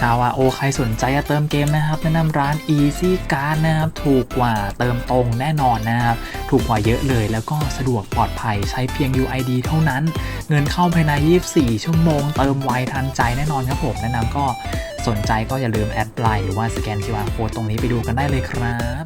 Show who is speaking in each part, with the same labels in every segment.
Speaker 1: ชาวอาโอใครสนใจจะเติมเกมนะครับ แนะนำร้าน Easy Card นะครับ ถูกกว่าเติมตรงแน่นอนนะครับ ถูกกว่าเยอะเลย แล้วก็สะดวกปลอดภัยใช้เพียง UID เท่านั้น เงินเข้าภายใน 24 ชั่วโมง เติมไวทันใจแน่นอนครับผม แนะนำก็สนใจก็อย่าลืมแอดไลน์หรือว่าสแกน QR Code ตรงนี้ไปดูกันได้เลยครับ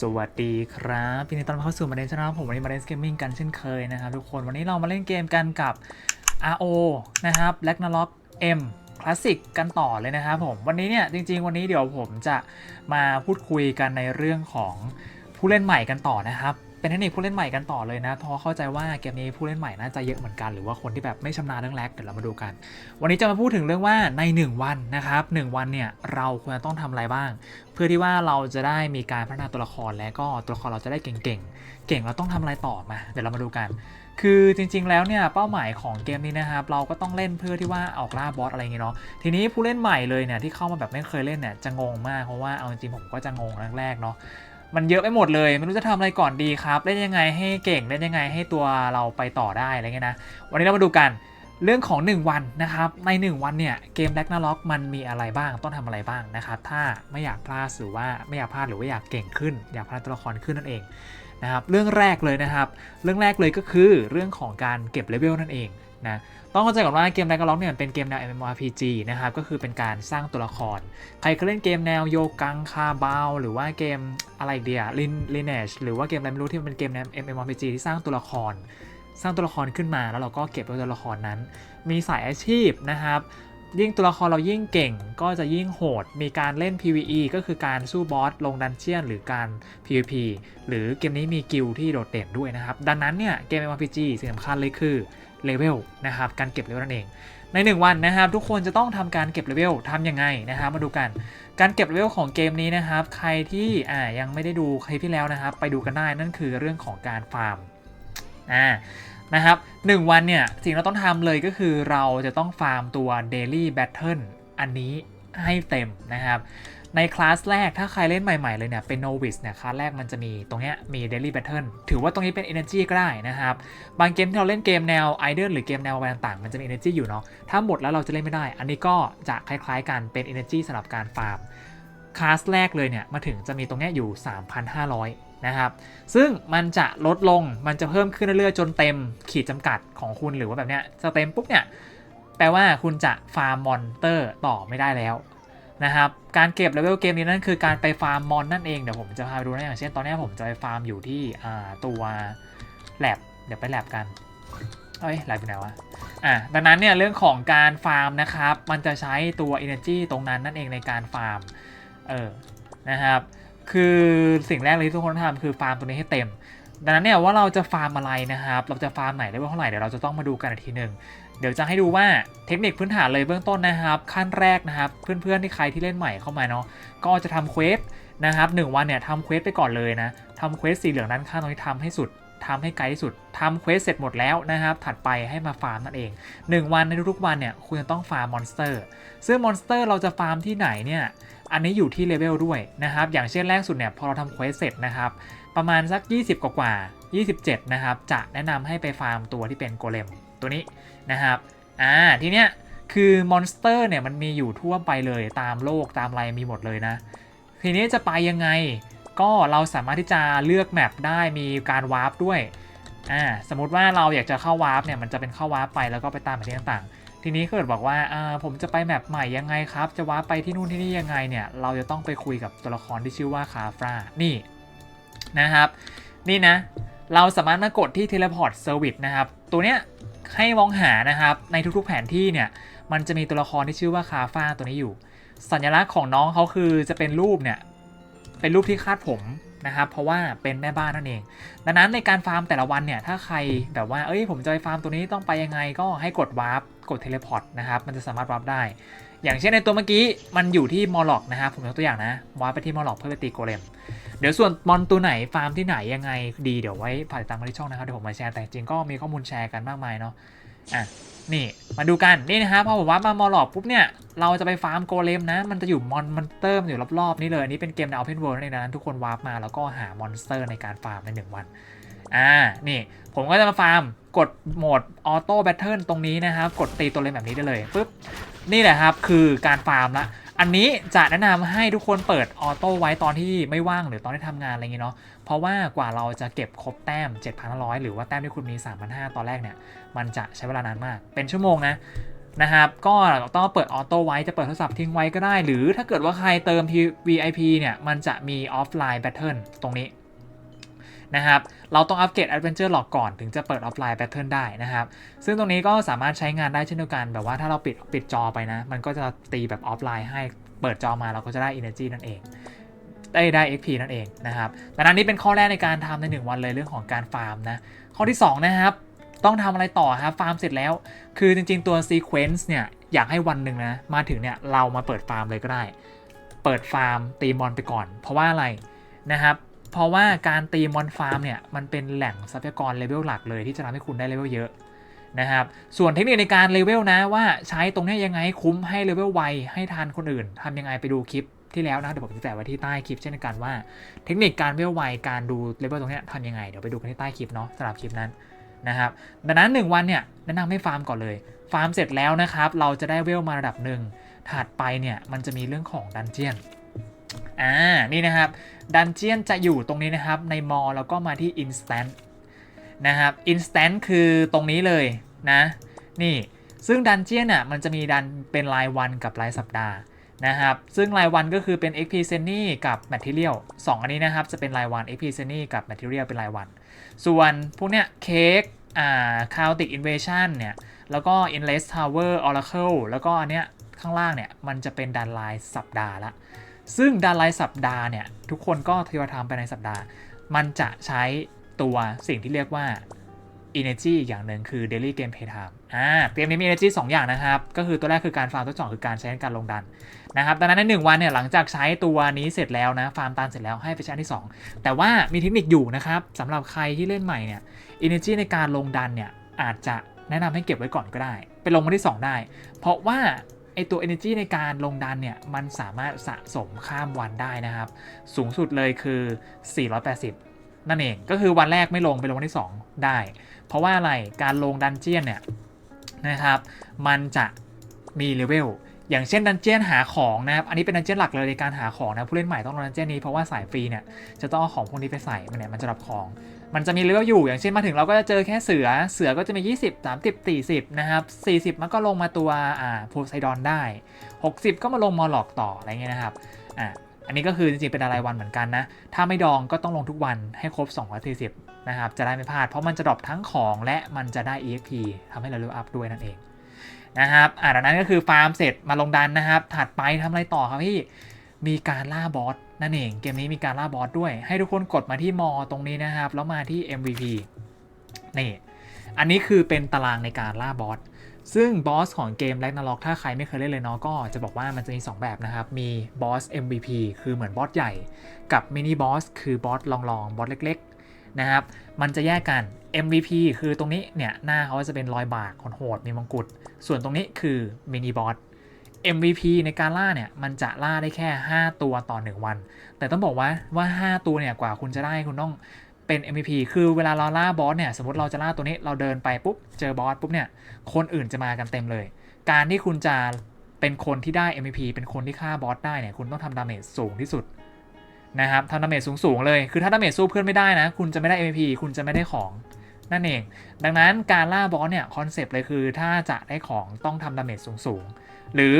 Speaker 1: สวัสดีครับยินดีต้อนรับเข้าสู่มาเดนช n น l ผมวันนี้มาเดนเกมมิ่งกันเช่นเคยนะครับทุกคนวันนี้เรามาเล่นเกมกันกับ RO นะครับ l a g n a r o k M Classic กันต่อเลยนะครับผมวันนี้เนี่ยจริง ๆ วันนี้เดี๋ยวผมจะมาพูดคุยกันในเรื่องของผู้เล่นใหม่กันต่อนะครับ เป็นเทคนิคผู้เล่นใหม่กันต่อเลยนะเพราะเข้าใจว่าเกมนี้ผู้เล่นใหม่น่าจะเยอะเหมือนกัน หรือว่าคนที่แบบไม่ชำนาญเรื่องแลกเดี๋ยวเรามาดูกัน วันนี้จะมาพูดถึงเรื่องว่าใน 1 วันนะครับ1วันเนี่ยเราควรจะต้องทำอะไรบ้าง เพื่อที่ว่าเราจะได้มีการพัฒนาตัวละครและก็ตัวละครเราจะได้เก่งๆ เก่งเราต้องทำอะไรต่อมาเดี๋ยวเรามาดูกัน คือจริงๆแล้วเนี่ยเป้าหมายของเกมนี้นะครับเราก็ต้องเล่นเพื่อที่ว่าออกล่าบอสอะไรอย่างเงี้ยเนาะทีนี้ผู้เล่นใหม่เลยเนี่ยที่เข้ามาแบบไม่เคยเล่นเนี่ยจะงงมากเพราะว่าเอาจริงๆผมก็จะงงแรกๆเนาะ มันเยอะไปหมดเลยไม่รู้จะทำอะไรก่อนดีครับเล่นยังไงให้เก่งเล่นยังไงให้ตัวเราไปต่อได้อะไรเงี้ยนะวันนี้เรามาดูกันเรื่องของ 1 วันนะครับใน 1 วันเนี่ยเกมแ a กนาล็อกมันมีอะไรบ้างต้องทำอะไรบ้างนะครับถ้าไม่อยากพลาดหรือว่าไม่อยากพลาดหรือว่าอยากเก่งขึ้น อยากพัฒนาตัวละครขึ้นนั่นเองนะครับเรื่องแรกเลยนะครับ เรื่องแรกเลยก็คือเรื่องของการเก็บเลเวลนั่นเองนะ ต้องเข้าใจก่อนว่าเกมแ a กนาล็อกเนี่ยเป็นเกมแนว MMORPG นะครับก็คือเป็นการสร้างตัวละคร ใครเคยเล่นเกมแนวโยกังคาบาวหรือว่าเกมอะไรเดียลินลินเนชหรือว่าเกมอะไรไม่รู้ที่มันเป็นเกมแนว MMORPG ที่สร้างตัวละคร สร้างตัวละครขึ้นมาแล้วเราก็เก็บตัวละครนั้น มีสายอาชีพนะครับยิ่งตัวละครเรายิ่งเก่งก็จะยิ่งโหด มีการเล่น PVE ก็คือการสู้บอสลงดันเจียน หรือการ PVP หรือเกมนี้มีกิลด์ที่โดดเด่นด้วยนะครับ ดังนั้นเนี่ยเกม MMORPG สิ่งสำคัญเลยคือ เลเวลนะครับการเก็บเลเวลนั่นเอง ใน 1 วันนะครับทุกคนจะต้องทำการเก็บเลเวลทำยังไงนะครับมาดูกัน การเก็บเลเวลของเกมนี้นะครับ ใครที่อ่ายังไม่ได้ดูคลิปที่แล้วนะครับ ไปดูกันได้นั่นคือเรื่องของการฟาร์มอ่านะครับหนึ่งวันเนี่ยสิ่งเราต้องทำเลยก็คือเราจะต้องฟาร์มตัว Daily Battle อันนี้ให้เต็มนะครับ ในคลาสแรกถ้าใครเล่นใหม่ ๆ เลยเนี่ย เป็น Novice เนี่ยคลาสแรกมันจะมีตรงเนี้ยมี Daily Battle ถือว่าตรงนี้เป็น Energy ก็ได้นะครับ บางเกมที่เราเล่นเกมแนว Idle หรือเกมแนวอะไรต่างๆ มันจะมี Energy อยู่เนาะถ้าหมดแล้วเราจะเล่นไม่ได้ อันนี้ก็จะคล้ายๆกันเป็น Energy สำหรับการฟาร์มคลาสแรกเลยเนี่ยมาถึงจะมีตรงเนี้ยอยู่ 3,500 นะครับ ซึ่งมันจะลดลง มันจะเพิ่มขึ้นเรื่อยๆ จนเต็มขีดจำกัดของคุณหรือว่าแบบเนี้ยจะเต็มปุ๊บเนี่ย แปลว่าคุณจะฟาร์มมอนเตอร์ต่อไม่ได้แล้ว นะครับ การเก็บเลเวลเกมนี้นั่นคือการไปฟาร์มมอนนั่นเองเดี๋ยวผมจะพาไปดูนะอย่างเช่นตอนนี้ผมจะไปฟาร์มอยู่ที่ตัวแลบเดี๋ยวไปแลบกันเอ้ยแลบอยู่ไหนวะอะดังนั้นเนี่ยเรื่องของการฟาร์มนะครับ มันจะใช้ตัว Energy ตรงนั้นนั่นเองในการฟาร์มเออนะครับคือสิ่งแรกเลยที่ทุกคนทำคือฟาร์มตัวนี้ให้เต็ม ดังนั้นเนี่ยว่าเราจะฟาร์มอะไรนะครับ เราจะฟาร์มไหนได้เท่าไหร่เดี๋ยวเราจะต้องมาดูกันอีกทีหนึ่งเดี๋ยวจะให้ดูว่าเทคนิคพื้นฐานเลยเบื้องต้นนะครับ ขั้นแรกนะครับ เพื่อนๆที่ใครที่เล่นใหม่เข้ามาเนาะก็จะทำเควสนะครับหนึ่งวันเนี่ยทำเควสไปก่อนเลยนะทำเควสสีเหลืองนั้นข้างตรงนี้ทำให้สุดทำให้ไกลที่สุดทำเควสเสร็จหมดแล้วนะครับ ถัดไปให้มาฟาร์มนั่นเอง 1 วันในทุกๆวันเนี่ยคุณจะต้องฟาร์มมอนสเตอร์ซึ่งมอนสเตอร์เราจะฟาร์มที่ไหนเนี่ยอันนี้อยู่ที่เลเวลด้วยนะครับ อย่างเช่นแรกสุดเนี่ยพอเราทำเควสเสร็จนะครับ ประมาณสัก 20 กว่ากว่า 27 นะครับ จะแนะนำให้ไปฟาร์มตัวที่เป็นโกเลมตัวนี้นะครับอ่าทีเนี้ยคือมอนสเตอร์เนี่ยมันมีอยู่ทั่วไปเลยตามโลกตามอะไรมีหมดเลยนะ ทีนี้จะไปยังไง ก็เราสามารถที่จะเลือกแมปได้มีการวาร์ปด้วยอ่าสมมติว่าเราอยากจะเข้าวาร์ปเนี่ยมันจะเป็นเข้าวาร์ปไปแล้วก็ไปตามแผนที่ต่างๆ ทีนี้เกิดบอกว่าอ่าผมจะไปแมปใหม่ยังไงครับ จะวาร์ปไปที่นู่นที่นี่ยังไงเนี่ยเราจะต้องไปคุยกับตัวละครที่ชื่อว่าคาฟรานี่ นะครับ นี่นะ เราสามารถมากดที่ Teleport Service นะครับ ตัวเนี้ยให้มองหานะครับ ในทุกๆแผนที่เนี่ย มันจะมีตัวละครที่ชื่อว่าคาฟาตัวนี้อยู่ สัญลักษณ์ของน้องเขาคือจะเป็นรูปเนี่ย เป็นรูปที่คาดผมนะครับ เพราะว่าเป็นแม่บ้านนั่นเอง ดังนั้นในการฟาร์มแต่ละวันเนี่ย ถ้าใครแบบว่า เอ้ย ผมจะไปฟาร์มตัวนี้ต้องไปยังไง ก็ให้กดวาร์ป กดเทเลพอร์ตนะครับ มันจะสามารถวาร์ปได้ อย่างเช่นในตัวเมื่อกี้มันอยู่ที่มอลล็อกนะครับผมยกตัวอย่างนะวาร์ปไปที่มอลล็อกเพื่อไปตีโกเลมเดี๋ยวส่วนมอนตัวไหนฟาร์มที่ไหนยังไงดีเดี๋ยวไว้ผ่านตามมาที่ช่องนะครับเดี๋ยวผมมาแชร์แต่จริงก็มีข้อมูลแชร์กันมากมายเนาะอะนี่มาดูกันนี่นะครับพอผมว่ามามอลล็อกปุ๊บเนี่ยเราจะไปฟาร์มโกเลมนะ มันจะอยู่มอนมันเติมอยู่รอบๆนี่เลยอันนี่เป็นเกมใน Open World นั่นเองนะทุกคนวาร์ปมาแล้วก็หามอนสเตอร์ในการฟาร์มในหนึ่งวันอ่านี่ผมก็จะมาฟาร์มกดโหมดออโต้แบทเทิลตรงนี้นะครับกดตีตัวเลนแบบนี้ได้เลยปุ๊บ นี่แหละครับคือการฟาร์มละอันนี้จะแนะนำให้ทุกคนเปิดออโต้ไว้ตอนที่ไม่ว่างหรือตอนที่ทำงานอะไรเงี้ยเนาะเพราะว่ากว่าเราจะเก็บครบแต้ม 7,500 หรือว่าแต้มที่คุณมี 3,500 ตอนแรกเนี่ย มันจะใช้เวลานานมาก เป็นชั่วโมงนะนะครับก็ต้องเปิดออโต้ไว้จะเปิดโทรศัพท์ทิ้งไว้ก็ได้ หรือถ้าเกิดว่าใครเติมที VIP เนี่ย มันจะมีออฟไลน์แบทเทิลตรงนี้ นะครับ เราต้องอัปเกรด Adventure Log ก่อนถึงจะเปิดออฟไลน์แบทเทิลได้นะครับ ซึ่งตรงนี้ก็สามารถใช้งานได้เช่นเดียวกัน แบบว่าถ้าเราปิดปิดจอไปนะ มันก็จะตีแบบออฟไลน์ให้เปิดจอมาเราก็จะได้ Energy นั่นเอง ได้ได้ XP นั่นเองนะครับดังนั้นนี่เป็นข้อแรกในการทำใน 1 วันเลยเรื่องของการฟาร์มนะ ข้อที่ 2 นะครับ ต้องทำอะไรต่อครับ ฟาร์มเสร็จแล้ว คือจริง ๆตัว Sequence เนี่ย อยากให้วันหนึ่งนะ มาถึงเนี่ยเรามาเปิดฟาร์มเลยก็ได้ เปิดฟาร์มตีมอนไปก่อน เพราะว่าอะไรนะครับ เพราะว่าการตีมอนฟาร์มเนี่ยมันเป็นแหล่งทรัพยากรเลเวลหลักเลยที่จะทำให้คุณได้เลเวลเยอะนะครับ ส่วนเทคนิคในการเลเวลนะว่าใช้ตรงนี้ยังไงคุ้มให้เลเวลไวให้ทันคนอื่นทำยังไงไปดูคลิปที่แล้วนะเดี๋ยวผมจะแปะไว้ที่ใต้คลิปเช่นกันว่า เทคนิคการเลเวลไวการดูเลเวลตรงนี้ทำยังไงเดี๋ยวไปดูกันที่ใต้คลิปเนาะสำหรับคลิปนั้นนะครับดังนั้น 1 วันเนี่ยแนะนำให้ฟาร์มก่อนเลย ฟาร์มเสร็จแล้วนะครับเราจะได้เวลมาระดับหนึ่งถัดไปเนี่ยมันจะมีเรื่องของดันเจียน อ่า นี่นะครับดันเจียนจะอยู่ตรงนี้นะครับ ในมอแล้วก็มาที่ instant นะครับ instant คือตรงนี้เลยนะ นี่ ซึ่งดันเจียนอะมันจะมีดันเป็นรายวันกับรายสัปดาห์นะครับ ซึ่งรายวันก็คือเป็น XP s e n y กับ Material 2 อันนี้นะครับ จะเป็นรายวัน XP s e n y กับ Material เป็นรายวัน ส่วนพวกเนี้ยเค้กอ่า Chaotic Invasion เนี่ย แล้วก็ Endless Tower Oracle แล้วก็อันเนี้ยข้างล่างเนี่ย มันจะเป็นดันรายสัปดาห์ละ ซึ่งดันรายสัปดาห์เนี่ย ทุกคนก็ทยอยทำไปในสัปดาห์ มันจะใช้ตัวสิ่งที่เรียกว่า energy อีกอย่างหนึ่งคือ daily game play time อ่าเกมนี้มี energy 2 อย่างนะครับ ก็คือตัวแรกคือการฟาร์มตัวสองคือการใช้ในการลงดันนะครับดังนั้นใน1วันเนี่ยหลังจากใช้ตัวนี้เสร็จแล้วนะฟาร์มตันเสร็จแล้วให้ไปใช้อันที่ 2 แต่ว่ามีเทคนิคอยู่นะครับสำหรับใครที่เล่นใหม่เนี่ย energy ในการลงดันเนี่ยอาจจะแนะนำให้เก็บไว้ก่อนก็ได้ ไปลงมาที่ 2 ได้ เพราะว่า อตัว energy ในการลงดันเนี่ย มันสามารถสะสมข้ามวันได้นะครับ สูงสุดเลยคือ 480 นั่นเอง ก็คือวันแรกไม่ลงไปลงวันที่ 2 ได้ เพราะว่าอะไร การลงดันเจียนเนี่ยนะครับ มันจะมีเลเวล อย่างเช่นดันเจียนหาของนะครับ อันนี้เป็นดันเจียนหลักเลยในการหาของนะ ผู้เล่นใหม่ต้องลงดันเจียนนี้เพราะว่าสายฟรีเนี่ยจะต้องเอาของพวกนี้ไปใส่มันเนี่ยมันจะรับของ มันจะมีเลเวลอยู่อย่างเช่นมาถึงเราก็จะเจอแค่เสือเสือก็จะมี 20 30 40 นะครับ 40 มันก็ลงมาตัวอ่าโพไซดอนได้ 60 ก็มาลงมอลล็อกต่ออะไรเงี้ยนะครับอ่าอันนี้ก็คือจริงๆเป็นรายวันเหมือนกันนะ ถ้าไม่ดองก็ต้องลงทุกวันให้ครบ 240 นะครับ จะได้ไม่พลาด เพราะมันจะดรอปทั้งของและมันจะได้ EXP ทำให้เราเลเวลอัพด้วยนั่นเองนะครับอ่าดังนั้นก็คือฟาร์มเสร็จมาลงดันนะครับ ถัดไปทำอะไรต่อครับพี่ มีการล่าบอสนั่นเองเกมนี้มีการล่าบอสด้วย ให้ทุกคนกดมาที่มอตรงนี้นะครับ แล้วมาที่ MVP นี่อันนี้คือเป็นตารางในการล่าบอสซึ่งบอสของเกม Ragnarok ถ้าใครไม่เคยเล่นเลยเนาะก็จะบอกว่ามันจะมี 2 แบบนะครับ มีบอส MVP คือเหมือนบอสใหญ่ กับมินิบอสคือบอสลองๆบอสเล็กๆนะครับ มันจะแยกกัน MVP คือตรงนี้เนี่ยหน้าเขาจะเป็นรอยบากโหดมีมงกุฎส่วนตรงนี้คือมินิบอส MVP ในการล่าเนี่ยมันจะล่าได้แค่ 5 ตัวต่อ 1 วัน แต่ต้องบอกว่าว่า 5 ตัวเนี่ยกว่าคุณจะได้คุณต้องเป็น MVP คือเวลาเราล่าบอสเนี่ยสมมติเราจะล่าตัวนี้เราเดินไปปุ๊บเจอบอสปุ๊บเนี่ยคนอื่นจะมากันเต็มเลย การที่คุณจะเป็นคนที่ได้ MVP เป็นคนที่ฆ่าบอสได้เนี่ยคุณต้องทำดาเมจสูงที่สุดนะครับทำดาเมจสูงๆเลย คือถ้าดาเมจสู้เพื่อนไม่ได้นะ คุณจะไม่ได้ MVP คุณจะไม่ได้ของนั่นเอง ดังนั้นการล่าบอสเนี่ยคอนเซปต์เลยคือถ้าจะได้ของต้องทำดาเมจสูงๆ หรือ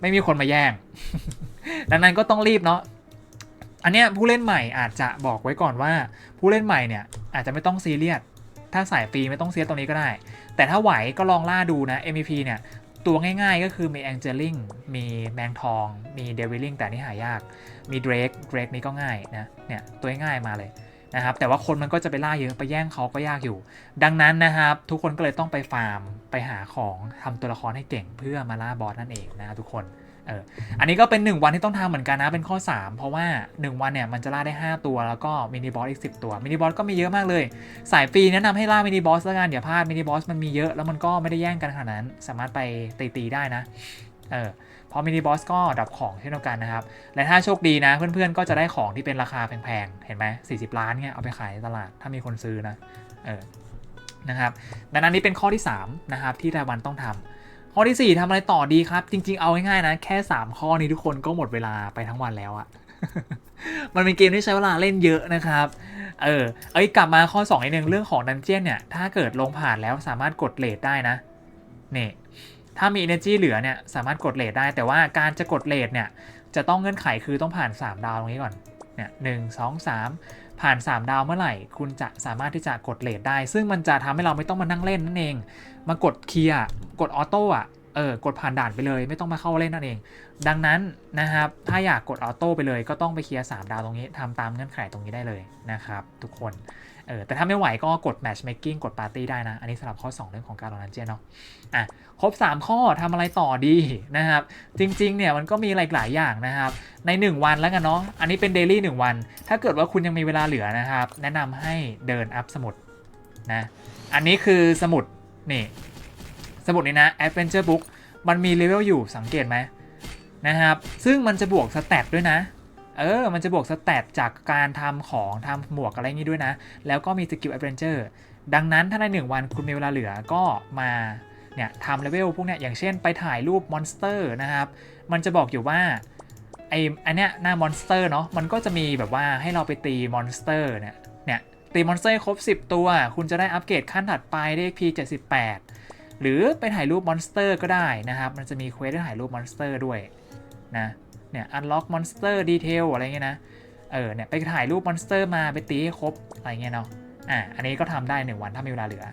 Speaker 1: ไม่มีคนมาแย่ง ดังนั้นก็ต้องรีบเนาะอันเนี้ยผู้เล่นใหม่อาจจะบอกไว้ก่อนว่า ผู้เล่นใหม่เนี่ยอาจจะไม่ต้องซีเรียสถ้าสายฟรีไม่ต้องเซียสตรงนี้ก็ได้ แต่ถ้าไหวก็ลองล่าดูนะ MVP เนี่ย ตัวง่ายๆก็คือมีแองเจลิงมีแมงทอง มีเดวิลลิงแต่นี่หายาก มีเดรกเดรกนี่ก็ง่ายนะ เนี่ย ตัวง่ายมาเลย นะครับแต่ว่าคนมันก็จะไปล่าเยอะไปแย่งเขาก็ยากอยู่ ดังนั้นนะครับ ทุกคนก็เลยต้องไปฟาร์มไปหาของทำตัวละครให้เก่งเพื่อมาล่าบอสนั่นเองนะทุกคนเอออันนี้ก็เป็น 1 วันที่ต้องทำเหมือนกันนะเป็นข้อ 3 เพราะว่า 1 วันเนี่ยมันจะล่าได้ 5 ตัวแล้วก็มินิบอสอีก 10 ตัวมินิบอสก็มีเยอะมากเลย สายฟรีแนะนำให้ล่ามินิบอสแล้วกันอย่าพลาดมินิบอสมันมีเยอะแล้วมันก็ไม่ได้แย่งกันขนาดนั้น สามารถไปตีๆได้นะเออ พราะมินิบอสก็ดับของเช่นเดียวกันนะครับ และถ้าโชคดีนะ เพื่อนๆ ก็จะได้ของที่เป็นราคาแพงๆ เห็นไหม40ล้านเนี่ยเอาไปขายในตลาดถ้ามีคนซื้อนะ เออ นะครับ ดังนั้นนี่เป็นข้อที่ 3 นะครับ ที่รายวันต้องทำข้อทีสี่4ทำอะไรต่อดีครับ จริง ๆ เอาง่ายๆนะ แค่ 3 ข้อนี้ทุกคนก็หมดเวลาไปทั้งวันแล้วอะมันเป็นเกมที่ใช้เวลาเล่นเยอะนะครับ เออ เอ้ย กลับมาข้อ2อีกหนึ่งเรื่องของดันเจียนเนี่ย ถ้าเกิดลงผ่านแล้วสามารถกดเลทได้นะ นี่ ถ้ามี energy เหลือเนี่ยสามารถกดเลทได้ แต่ว่าการจะกดเลทเนี่ยจะต้องเงื่อนไขคือต้องผ่าน 3 ดาวตรงนี้ก่อน เนี่ยหนึ่งสองสามผ่าน 3 ดาวเมื่อไหร่ คุณจะสามารถที่จะกดเลทได้ ซึ่งมันจะทำให้เราไม่ต้องมานั่งเล่นนั่นเอง มากดเคลียร์ กดออโต้อะ เออกดผ่านด่านไปเลย ไม่ต้องมาเข้าเล่นนั่นเอง ดังนั้นนะครับถ้าอยากกดออโต้ไปเลยก็ต้องไปเคลียร์3ดาวตรงนี้ทำตามเงื่อนไขตรงนี้ได้เลยนะครับทุกคนเออแต่ถ้าไม่ไหวก็กด matchmaking กดปาร์ตี้ได้นะ อันนี้สำหรับข้อ 2 เรื่องของการลงนันเจียนเนาะอะครบ 3 ข้อทำอะไรต่อดีนะครับ จริงๆเนี่ยมันก็มีหลายอย่างนะครับ ใน 1 วันแล้วกันเนาะอันนี้เป็น daily 1วัน ถ้าเกิดว่าคุณยังมีเวลาเหลือนะครับ แนะนำให้เดินอัพสมุดนะอันนี้คือสมุดนี่ สมุดนี้นะ adventure book มันมีเลเวลอยู่สังเกตไหมนะครับ ซึ่งมันจะบวกสแตทด้วยนะ เออ มันจะบวกสแตทจากการทำของทำหมวกอะไรงนี้ด้วยนะ แล้วก็มีสกิล adventure ดังนั้นถ้าใน 1 วันคุณมีเวลาเหลือก็มาเนี่ยทำเลเวลพวกเนี้ยอย่างเช่นไปถ่ายรูปมอนสเตอร์นะครับ มันจะบอกอยู่ว่าไออันเนี้ยหน้ามอนสเตอร์เนาะมันก็จะมีแบบว่าให้เราไปตีมอนสเตอร์เนี่ยเนี่ยตีมอนสเตอร์ครบ 10 ตัว คุณจะได้อัปเกรดขั้นถัดไปได้ P78 หรือไปถ่ายรูปมอนสเตอร์ก็ได้นะครับ มันจะมีเควสให้ถ่ายรูปมอนสเตอร์ด้วยนะเนี่ย unlock monster detail อะไรเงี้ยนะเออเนี่ยไปถ่ายรูปมอนสเตอร์มาไปตีให้ครบอะไรเงี้ยเนาะอะอันนี้ก็ทำได้ 1 วันถ้ามีเวลาเหลือ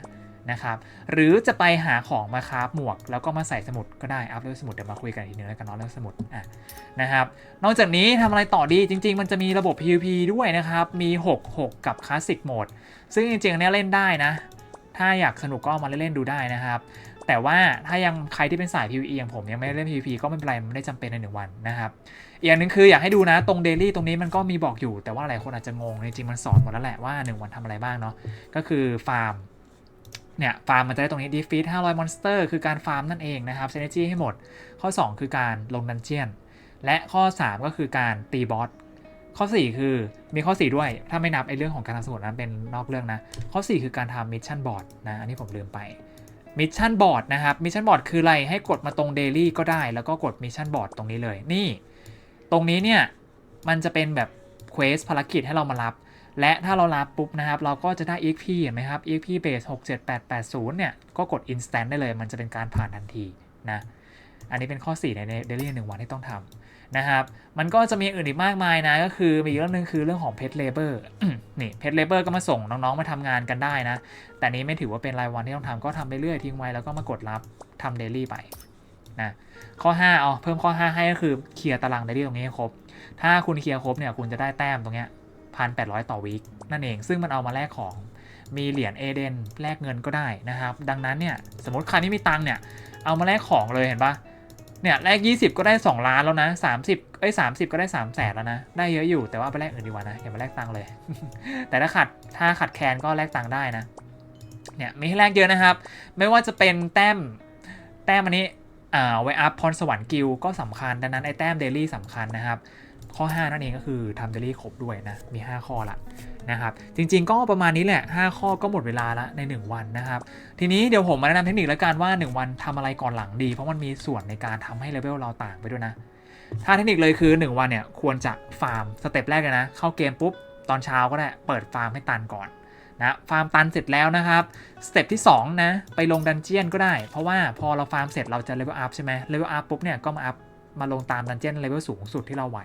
Speaker 1: นะครับหรือจะไปหาของมาคราฟหมวก แล้วก็มาใส่สมุดก็ได้อัพเรื่องสมุดเดี๋ยวมาคุยกันอีกนึงแล้วกันเนาะเรื่องสมุดอะนะครับนอกจากนี้ทำอะไรต่อดีจริง ๆ มันจะมีระบบ PVP ด้วยนะครับ มี 6 6 กับคลาสสิกโหมดซึ่งจริงๆนเนี้ยเล่นได้นะ ถ้าอยากสนุกก็เอามาเล่นๆดูได้นะครับ แต่ว่าถ้ายังใครที่เป็นสาย PVE อย่างผมยังไม่ได้เล่น PVP ก็ไม่เป็นไรมันไม่ได้จำเป็นในหนึ่งวันนะครับอีกอย่างหนึ่งคืออยากให้ดูนะตรง Daily ตรงนี้มันก็มีบอกอยู่ แต่ว่าหลายคนอาจจะงงจริงๆมันสอนหมดแล้วแหละว่า 1 วันทำอะไรบ้างเนาะก็คือฟาร์มเนี่ยฟาร์มมันจะได้ตรงนี้ defeat 500 monster คือการฟาร์มนั่นเองนะครับ synergy ให้หมด ข้อ 2 คือการลงดันเจียน และข้อ 3 ก็คือการตีบอส ข้อ 4 คือมีข้อ 4 ด้วย ถ้าไม่นับไอ้เรื่องของการทำสมุดนั้นเป็นนอกเรื่องนะ ข้อ 4 คือการทำมิชชั่นบอร์ดนะ อันนี้ผมลืมไปมิชชั่นบอร์ดนะครับมิชชั่นบอร์ดคืออะไรให้กดมาตรง Daily ก็ได้ แล้วก็กดมิชชั่นบอร์ดตรงนี้เลย นี่ ตรงนี้เนี่ย มันจะเป็นแบบเควสภารกิจให้เรามารับ และถ้าเรารับปุ๊บนะครับ เราก็จะได้ EXP เห็นไหมครับ EXP base 67880 เนี่ย ก็กด instant ได้เลย มันจะเป็นการผ่านทันทีนะ อันนี้เป็นข้อ 4 ใน daily หนึ่งวันที่ต้องทำนะครับ มันก็จะมีอื่นอีกมากมายนะ ก็คือมีอีกเรื่องหนึงคือเรื่องของ pet labor นี่ pet labor ก็มาส่งน้องๆมาทำงานกันได้นะ แต่นี้ไม่ถือว่าเป็นรายวันที่ต้องทำก็ทำไปเรื่อยทิ้งไว้แล้วก็มากดรับทำเดลี่ไปนะข้อ5เอาเพิ่มข้อ 5 ให้ก็คือเคลียร์ตารางเดลี่ตรงนี้ให้ครบ ถ้าคุณเคลียร์ครบเนี่ยคุณจะได้แต้มตรงเนี้ยพันแปดร้อยต่อวีคนั่นเอง ซึ่งมันเอามาแลกของมีเหรียญเอเดนแลกเงินก็ได้นะครับ ดังนั้นเนี่ยสมมติใครไม่มีตังเนี่ย เอามาแลกของเลยเห็นปะเนี่ยแลก20 ก็ได้ 2 ล้านแล้วนะ 30เอ้ย30 ก็ได้3แสนแล้วนะ ได้เยอะอยู่แต่ว่าไปแลกอื่นดีกว่านะอย่ามาแลกตังค์เลย แต่ถ้าขัดถ้าขัดแคลนก็แลกตังค์ได้นะเนี่ยมีให้แลกเยอะนะครับ ไม่ว่าจะเป็นแต้มแต้มอันนี้อ่าไว้อัพพรสวรรค์กิลก็สำคัญดังนั้นไอ้แต้มเดลี่สำคัญนะครับ ข้อ 5 นั่นเองก็คือทำเดลี่ครบด้วยนะ มี 5 ข้อละนะครับ จริงๆก็ประมาณนี้แหละ 5 ข้อก็หมดเวลาละใน 1 วันนะครับ ทีนี้เดี๋ยวผมมาแนะนำเทคนิคแล้วกันว่า 1 วันทำอะไรก่อนหลังดี เพราะมันมีส่วนในการทำให้เลเวลเราต่างไปด้วยนะ ถ้าเทคนิคเลยคือ 1 วันเนี่ยควรจะฟาร์มสเต็ปแรกเลยนะ เข้าเกมปุ๊บตอนเช้าก็ได้เปิดฟาร์มให้ตันก่อนนะฟาร์มตันเสร็จแล้วนะครับสเต็ปที่2นะไปลงดันเจียนก็ได้ เพราะว่าพอเราฟาร์มเสร็จเราจะเลเวลอัพใช่ไหมเลเวลอัพปุ๊บเนี่ยก็มาอัพมาลงตามดันเจียนเลเวลสูงสุดที่เราไหว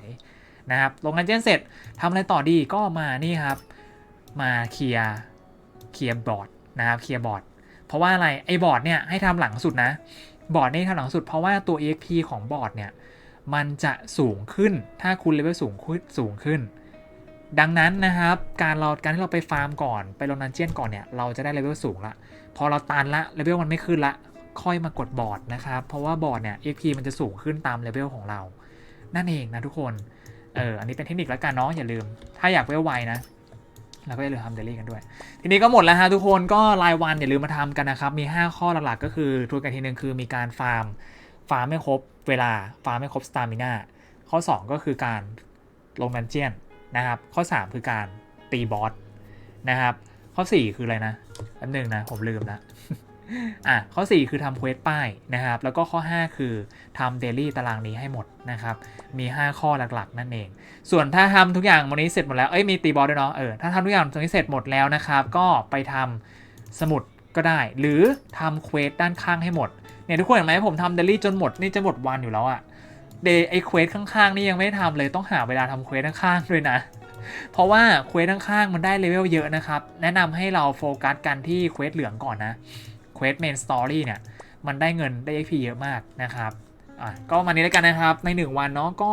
Speaker 1: นะครับลงดันเจียนเสร็จทำอะไรต่อดีก็มานี่ครับ มาเคลียร์เคลียร์บอร์ดนะครับเคลียร์บอร์ดเพราะว่าอะไรไอ้บอร์ดเนี่ยให้ทำหลังสุดนะ บอร์ดนี่ทำหลังสุดเพราะว่าตัว EXP ของบอร์ดเนี่ยมันจะสูงขึ้นถ้าคุณเลเวลสูงขึ้นสูงขึ้น ดังนั้นนะครับ การเราการที่เราไปฟาร์มก่อนไปลงดันเจียนก่อนเนี่ยเราจะได้เลเวลสูงละพอเราตันละเลเวลมันไม่ขึ้นละค่อยมากดบอร์ดนะครับ เพราะว่าบอร์ดเนี่ย XP มันจะสูงขึ้นตามเลเวลของเรา นั่นเองนะทุกคน เออ อันนี้เป็นเทคนิคแล้วกันเนาะอย่าลืม ถ้าอยากเวลไวนะเราก็อย่าลืมทำเดลี่กันด้วย ทีนี้ก็หมดแล้วฮะทุกคนก็รายวันอย่าลืมมาทำกันนะครับ มี 5 ข้อหลักๆก็คือทวนกันทีหนึ่งคือมีการฟาร์ม ฟาร์มไม่ครบเวลา ฟาร์มไม่ครบสตามิน่าข้อ 2 ก็คือการลงดันเจียนนะครับ ข้อ 3 คือการตีบอสนะครับ ข้อ 4 คืออะไรนะอันหนึ่งนะผมลืมละ อะข้อ 4 คือทำเควสป้ายนะครับ แล้วก็ข้อ 5 คือทำเดลี่ตารางนี้ให้หมดนะครับ มี 5 ข้อหลักๆ นั่นเอง ส่วนถ้าทำทุกอย่างวันนี้เสร็จหมดแล้ว เอ้ยมีตีบอลด้วยเนาะ เออ ถ้าทำทุกอย่างตรงนี้เสร็จหมดแล้วนะครับ ก็ไปทำสมุดก็ได้ หรือทำเควสด้านข้างให้หมด เนี่ยทุกคนเห็นไหมผมทำเดลี่จนหมด นี่จะหมดวันอยู่แล้วอะเดย์ไอเควสข้างๆ นี่ยังไม่ได้ทำเลย ต้องหาเวลาทำเควสข้างๆด้วยนะเพราะว่าเควสข้างๆมันได้เลเวลเยอะนะครับ แนะนำให้เราโฟกัสกันที่เควสเหลืองก่อนนะ เควสเมนสตอรี่เนี่ย มันได้เงินได้ XP เยอะมากนะครับอะก็มานี้แล้วกันนะครับใน 1 วันเนาะก็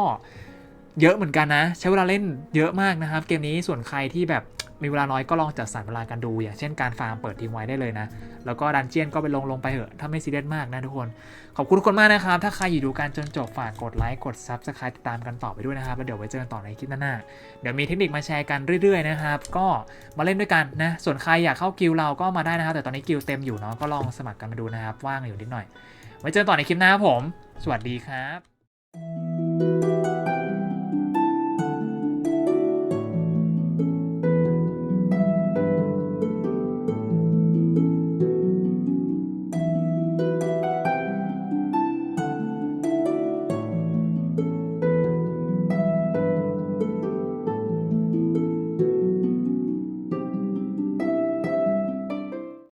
Speaker 1: เยอะเหมือนกันนะ ใช้เวลาเล่นเยอะมากนะครับ เกมนี้ส่วนใครที่แบบ มีเวลาน้อยก็ลองจัดสรรเวลากันดู อย่างเช่นการฟาร์มเปิดทิ้งไว้ได้เลยนะ แล้วก็ดันเจียนก็ไปลงลงไปเถอะ ถ้าไม่ซีเรียสมากนะทุกคน ขอบคุณทุกคนมากนะครับ ถ้าใครอยู่ดูการจนจบฝากกดไลค์กด Subscribe ติดตามกันต่อไปด้วยนะครับ แล้วเดี๋ยวไว้เจอกันต่อในคลิปหน้าเดี๋ยวมีเทคนิคมาแชร์กันเรื่อยๆนะครับ ก็มาเล่นด้วยกันนะ ส่วนใครอยากเข้ากิลเราก็มาได้นะครับ แต่ตอนนี้กิลเต็มอยู่เนาะ ก็ลองสมัครกันมาดูนะครับ ว่างอยู่นิดหน่อย ไว้เจอกันต่อในคลิปหน้าผม สวัสดีครับ